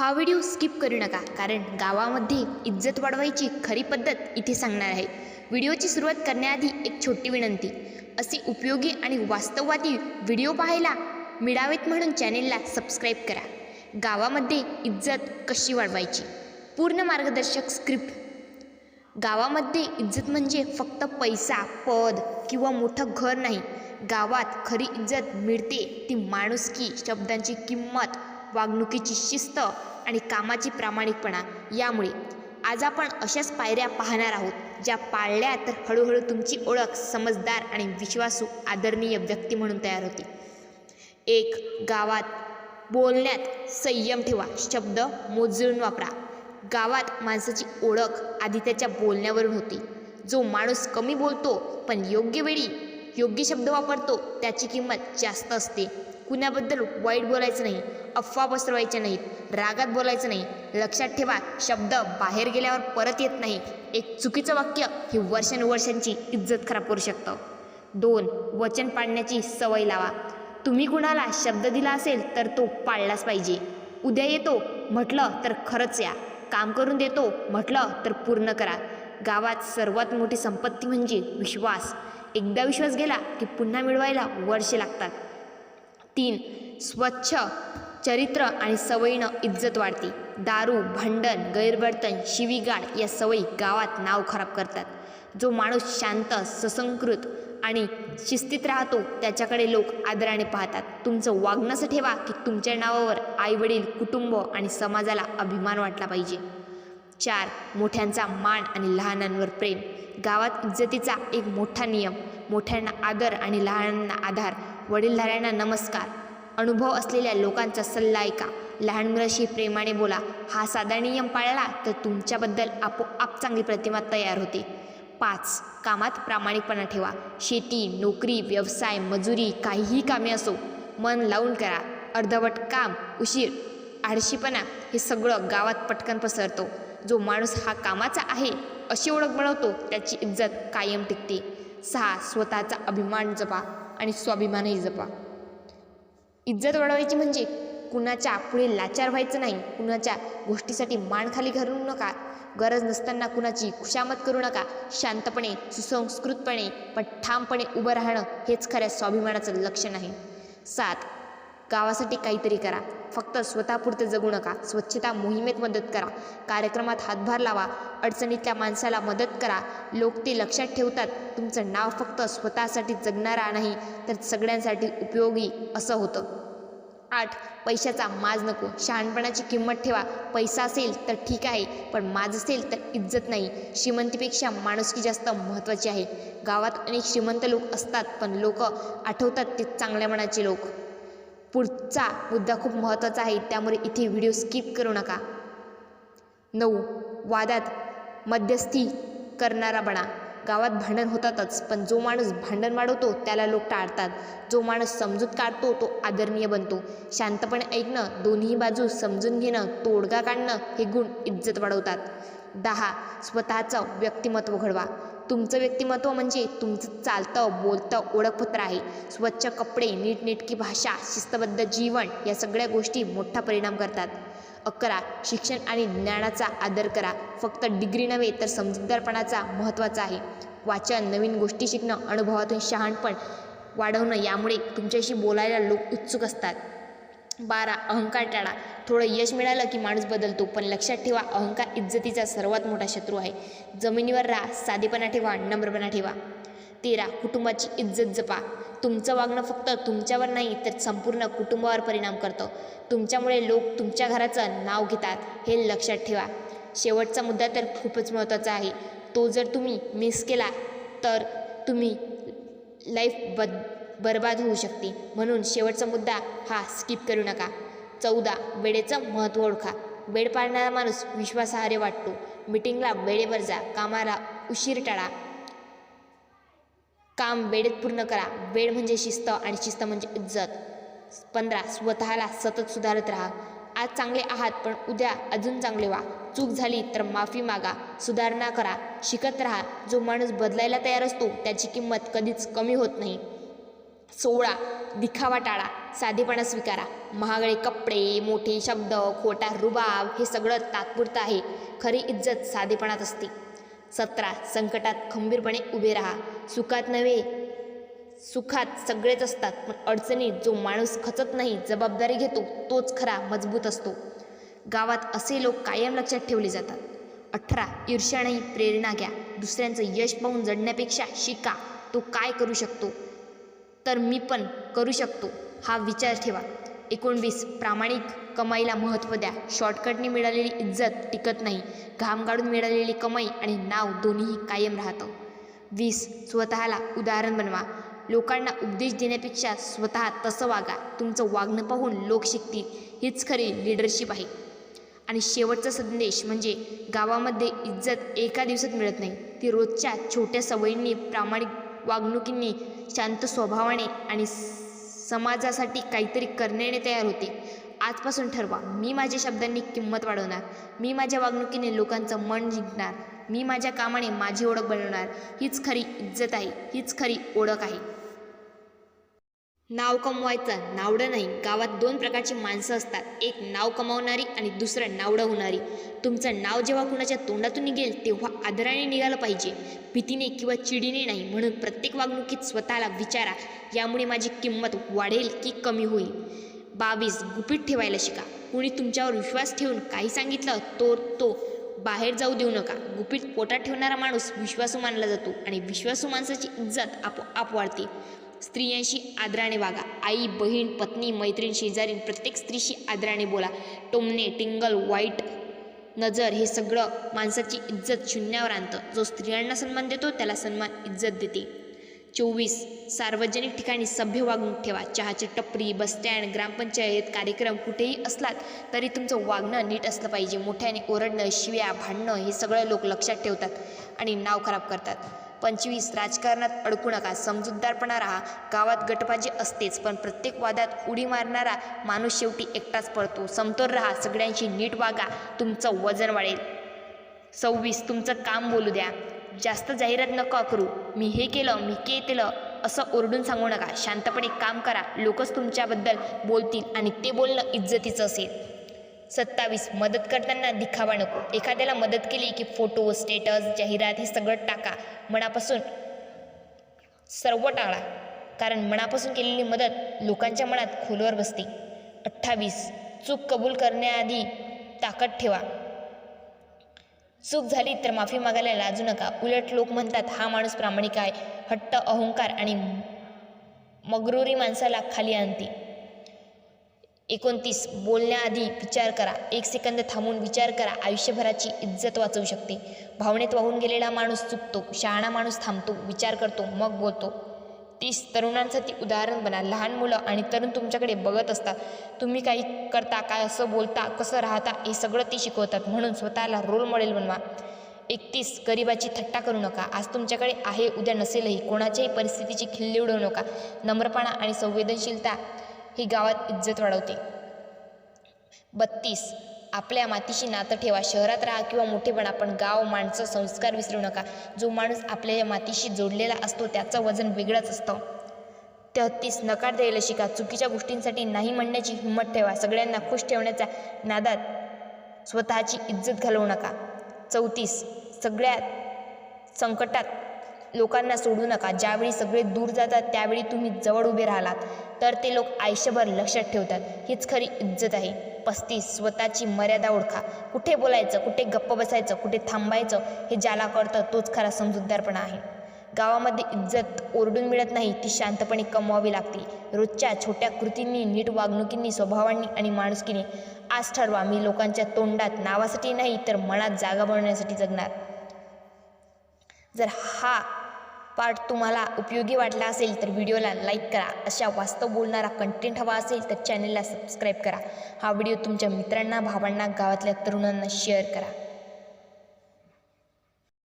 हा video skip करू नका कारण गावामध्ये इज्जत वाढवायची खरी पद्धत इथे सांगणार आहे. व्हिडिओची सुरुवात करण्याआधी एक छोटी विनंती असे उपयोगी आणि वास्तववादी व्हिडिओ पाहायला मिळावेत म्हणून चॅनेलला सबस्क्राईब करा. गावामध्ये इज्जत कशी वाढवायची? पूर्ण मार्गदर्शक स्क्रिप्ट. गावामध्ये इज्जत म्हणजे फक्त पैसा पद किंवा मोठं घर नाही. गावात खरी इज्जत मिळते ती माणुसकी शब्दांची किंमत वागणुकीची शिस्त आणि कामाची प्रामाणिकपणा. यामुळे आज आपण अशाच पायऱ्या पाहणार आहोत ज्या पाळल्या तर हळूहळू तुमची ओळख समजदार आणि विश्वासू आदरणीय व्यक्ती म्हणून तयार होते एक गावात बोलण्यात संयम ठेवा. शब्द मोजून वापरा. गावात माणसाची ओळख आधी त्याच्या बोलण्यावरून होती. जो माणूस कमी बोलतो पण योग्य वेळी योग्य शब्द वापरतो त्याची किंमत जास्त असते. कुणाबद्दल वाईट बोलायचं नाही अफवा पसरवायच्या नाहीत रागात बोलायचं नाही. लक्षात ठेवा शब्द बाहेर गेल्यावर परत येत नाही. एक चुकीचं वाक्य हे वर्षानुवर्षांची इज्जत खराब करू शकतं. दोन वचन पाळण्याची सवय लावा. तुम्ही कुणाला शब्द दिला असेल तर तो पाळलाच पाहिजे. उद्या येतो म्हटलं तर खरंच या. काम करून देतो म्हटलं तर पूर्ण करा. गावात सर्वात मोठी संपत्ती म्हणजे विश्वास. एकदा विश्वास गेला की पुन्हा मिळवायला वर्षे लागतात. तीन. स्वच्छ चरित्र आणि सवयीनं इज्जत वाढते. दारू भांडण गैरवर्तन शिवीगाळ या सवयी गावात नाव खराब करतात. जो माणूस शांत ससंकृत आणि शिस्तीत राहतो त्याच्याकडे लोक आदराने पाहतात. तुमचं वागणंसं ठेवा की तुमच्या नावावर आईवडील कुटुंब आणि समाजाला अभिमान वाटला पाहिजे. चार. मोठ्यांचा मान आणि लहानांवर प्रेम. गावात इज्जतीचा एक मोठा नियम. मोठ्यांना आदर आणि लहानांना आधार. वडीलधाऱ्यांना नमस्कार. अनुभव असलेल्या लोकांचा सल्ला ऐका. लहान मुलाशी प्रेमाने बोला. हा साधा नियम पाळला तर तुमच्याबद्दल आपोआप चांगली प्रतिमा तयार होते. पाच कामात प्रामाणिकपणा ठेवा. शेती नोकरी व्यवसाय मजुरी काहीही कामे असो मन लावून करा. अर्धवट काम उशीर आळशीपणा हे सगळं गावात पटकन पसरतो. जो माणूस हा कामाचा आहे अशी ओळख बनवतो त्याची इज्जत कायम टिकते. सहा स्वतःचा अभिमान जपा आणि स्वाभिमानही जपा. इज्जत वाढवायची म्हणजे कुणाच्या पुढे लाचार व्हायचं नाही कुणाच्या गोष्टीसाठी मान खाली घालू नका. गरज नसताना कुणाची खुशामत करू नका. शांतपणे सुसंस्कृतपणे पण ठामपणे उभं राहणं हेच खऱ्या स्वाभिमानाचं लक्षण आहे. सात गावासाठी काहीतरी करा. फक्त स्वतःपुरते जगू नका. स्वच्छता मोहिमेत मदत करा. कार्यक्रमात हातभार लावा. अडचणीतल्या माणसाला मदत करा. लोक ते लक्षात ठेवतात तुमचं नाव फक्त स्वतःसाठी जगणारा नाही तर सगळ्यांसाठी उपयोगी असं होतं. आठ पैशाचा माज नको. शहाणपणाची किंमत ठेवा. पैसा असेल तर ठीक आहे पण माज असेल तर इज्जत नाही. श्रीमंतीपेक्षा माणुसकी जास्त महत्त्वाची आहे. गावात अनेक श्रीमंत लोक असतात पण लोक आठवतात ते चांगल्या मनाचे लोक. पुढचा मुद्दा खूप महत्त्वाचा आहे. त्यामुळे इथे व्हिडिओ स्किप करू नका. नऊ. वादात मध्यस्थी करणारा बना गावात भांडण होतातच पण जो माणूस भांडण वाढवतो त्याला लोक टाळतात. जो माणूस समजूत काढतो तो आदरणीय बनतो. शांतपणे ऐकणं दोन्ही बाजू समजून घेणं तोडगा काढणं हे गुण इज्जत वाढवतात. दहा. स्वतःचं व्यक्तिमत्व घडवा. तुमचं व्यक्तिमत्व म्हणजे तुमचं चालतं बोलतं ओळखपत्र आहे. स्वच्छ कपडे नीटनेटकी भाषा शिस्तबद्ध जीवन या सगळ्या गोष्टी मोठा परिणाम करतात. अकरा शिक्षण आणि ज्ञानाचा आदर करा. फक्त डिग्री नव्हे तर समजूतदारपणाचा महत्त्वाचा आहे. वाचन नवीन गोष्टी शिकणं अनुभवातून शहाणपण वाढवणं यामुळे तुमच्याशी बोलायला लोक उत्सुक असतात. बारा अहंकार टाळा. थोडं यश मिळालं की माणूस बदलतो पण लक्षात ठेवा अहंकार इज्जतीचा सर्वात मोठा शत्रू आहे. जमिनीवर राहा साधेपणा ठेवा नम्रपणा ठेवा. तेरा कुटुंबाची इज्जत जपा. तुमचं वागणं फक्त तुमच्यावर नाही तर संपूर्ण कुटुंबावर परिणाम करतं. तुमच्यामुळे लोक तुमच्या घराचं नाव घेतात हे लक्षात ठेवा. शेवटचा मुद्दा तर खूपच महत्त्वाचा आहे. तो जर तुम्ही मिस केला तर तुम्ही लाईफ बद बर्बाद होऊ शकते. म्हणून शेवटचा मुद्दा हा स्किप करू नका. चौदा. वेळेचं महत्त्व ओळखा. वेळ पाळणारा माणूस विश्वासार्ह वाटतो. मिटिंगला वेळेवर जा. कामाला उशीर टाळा. काम वेळेत पूर्ण करा. वेळ म्हणजे शिस्त आणि शिस्त म्हणजे इज्जत. पंधरा. स्वतःला सतत सुधारत राहा. आज चांगले आहात पण उद्या अजून चांगले व्हा. चूक झाली तर माफी मागा. सुधारणा करा. शिकत राहा. जो माणूस बदलायला तयार असतो त्याची किंमत कधीच कमी होत नाही. सोळा दिखावा टाळा साधेपणा स्वीकारा. महागडे कपडे मोठे शब्द खोटा रुबाब हे सगळं तात्पुरतं आहे. खरी इज्जत साधेपणात असते. सतरा संकटात खंबीरपणे उभे राहा. सुखात नव्हे सुखात सगळेच असतात पण अडचणीत जो माणूस खचत नाही जबाबदारी घेतो तोच खरा मजबूत असतो. गावात असे लोक कायम लक्षात ठेवले जातात. अठरा ईर्ष्या नाही प्रेरणा घ्या. दुसऱ्यांचं यश पाहून जडण्यापेक्षा शिका. तो काय करू शकतो? तर मी पण करू शकतो. हा विचार ठेवा. एकोणवीस. प्रामाणिक कमाईला महत्त्व द्या. शॉर्टकटने मिळालेली इज्जत टिकत नाही. घाम गाडून मिळालेली कमाई आणि नाव दोन्हीही कायम राहतं. वीस. स्वतःला उदाहरण बनवा. लोकांना उपदेश देण्यापेक्षा स्वतः तसं वागा. तुमचं वागणं पाहून लोक शिकतील. हीच खरी लिडरशिप आहे. आणि शेवटचा संदेश म्हणजे गावामध्ये इज्जत एका दिवसात मिळत नाही. ती रोजच्या छोट्या सवयींनी प्रामाणिक वागणुकींनी शांत स्वभावाने आणि समाजासाठी काहीतरी करण्याने तयार होते. आजपासून ठरवा मी माझ्या शब्दांनी किंमत वाढवणार. मी माझ्या वागणुकीने लोकांचं मन जिंकणार. मी माझ्या कामाने माझी ओळख बनवणार. हीच खरी इज्जत आहे हीच खरी ओळख आहे. नाव कमवायचं नावडं नाही. गावात दोन प्रकारची माणसं असतात. एक नाव कमावणारी आणि दुसरं नावडं होणारी. तुमचं नाव जेव्हा कुणाच्या तोंडातून निघेल तेव्हा आदराने निघालं पाहिजे. भीतीने किंवा चिडीने नाही म्हणून प्रत्येक वागणुकीत स्वतःला विचारा. यामुळे माझी किंमत वाढेल की कमी होईल. बावीस गुपित ठेवायला शिका. कुणी तुमच्यावर विश्वास ठेवून काही सांगितलं तो तो बाहेर जाऊ देऊ नका. गुपित पोटात ठेवणारा माणूस विश्वासू मानला जातो आणि विश्वासू माणसाची इज्जत आपोआप वाढते. स्त्रियांशी आदराने वागा. आई बहीण पत्नी मैत्रीण शेजारी प्रत्येक स्त्रीशी आदराने बोला. टोमणे टिंगल वाईट नजर हे सगळं माणसाची इज्जत शून्यावर आणतं. जो स्त्रियांना सन्मान देतो त्याला सन्मान इज्जत देते. चोवीस सार्वजनिक ठिकाणी सभ्य वागणूक ठेवा. चहाची टपरी बसस्टँड ग्रामपंचायत कार्यक्रम कुठेही असलात तरी तुमचं वागणं नीट असलं पाहिजे. मोठ्याने ओरडणं शिव्या भांडणं हे सगळं लोक लक्षात ठेवतात आणि नाव खराब करतात. पंचवीस राजकारणात अडकू नका. समजूतदारपणा राहा. गावात गटबाजी असतेच पण प्रत्येक वादात उडी मारणारा माणूस शेवटी एकटाच पडतो. समतोल राहा. सगळ्यांशी नीट वागा. तुमचं वजन वाढेल. सव्वीस तुमचं काम बोलू द्या. जास्त जाहिरात नका करू. मी हे केलं मी के केलं असं ओरडून सांगू नका. शांतपणे काम करा. लोकच तुमच्याबद्दल बोलतील आणि ते बोलणं इज्जतीचं असेल. सत्तावीस. मदत करताना दिखावा नको. एखाद्याला मदत केली की फोटो स्टेटस जाहिरात हे सगळं टाका. मनापासून सर्व टाळा. कारण मनापासून केलेली मदत लोकांच्या मनात खोलवर बसते. अठ्ठावीस. चूक कबूल करण्याआधी ताकद ठेवा. चूक झाली तर माफी मागायला लाजू नका. उलट लोक म्हणतात हा माणूस प्रामाणिक आहे. हट्ट अहंकार आणि मगरुरी माणसाला खाली आणते. एकोणतीस बोलण्याआधी विचार करा. एक सेकंद थांबून विचार करा. आयुष्यभराची इज्जत वाचवू शकते. भावनेत वाहून गेलेला माणूस चुकतो. शहाणा माणूस थांबतो. विचार करतो. मग बोलतो. तीस तरुणांसाठी उदाहरण बना. लहान मुलं आणि तरुण तुमच्याकडे बघत असतात. तुम्ही काही करता काय असं बोलता कसं राहता हे सगळं ते शिकवतात. म्हणून स्वतःला रोल मॉडेल बनवा. एकतीस गरिबाची थट्टा करू नका. आज तुमच्याकडे आहे उद्या नसेलही. कोणाच्याही परिस्थितीची खिल्ली उडवू नका. नम्रपणा आणि संवेदनशीलता ही गावात इज्जत वाढवते. बत्तीस. आपल्या मातीशी नातं ठेवा. शहरात राहा किंवा मोठेपणा पण गाव माणसं संस्कार विसरू नका. जो माणूस आपल्या मातीशी जोडलेला असतो त्याचं वजन वेगळंच असतं. तेहत्तीस नकार द्यायला शिका. चुकीच्या गोष्टींसाठी नाही म्हणण्याची हिंमत ठेवा. सगळ्यांना खुश ठेवण्याच्या नादात स्वतःची इज्जत घालवू नका. चौतीस. सगळ्यात संकटात लोकांना सोडू नका. ज्यावेळी सगळे दूर जातात त्यावेळी तुम्ही जवळ उभे राहिलात. तर ते लोक आयुष्यभर लक्षात ठेवतात. हीच खरी इज्जत आहे. पस्तीस स्वतःची मर्यादा ओळखा. कुठे बोलायचं कुठे गप्प बसायचं कुठे थांबायचं हे ज्याला कळतं तोच खरा समजूतदारपणा आहे. गावामध्ये इज्जत ओरडून मिळत नाही ती शांतपणे कमवावी लागते. रोजच्या छोट्या कृतींनी नीट वागणुकींनी स्वभावांनी आणि माणुसकीने. आज ठरवा मी लोकांच्या तोंडात नावासाठी नाही तर मनात जागा बनवण्यासाठी जगणार. जर हा पार्ट तुम्हाला उपयोगी वाटला असेल तर व्हिडिओला लाईक करा. अशा वास्तव बोलणारा कंटेंट हवा असेल तर चॅनलला सबस्क्राईब करा. हा व्हिडिओ तुमच्या मित्रांना भावांना गावातल्या तरुणांना शेअर करा.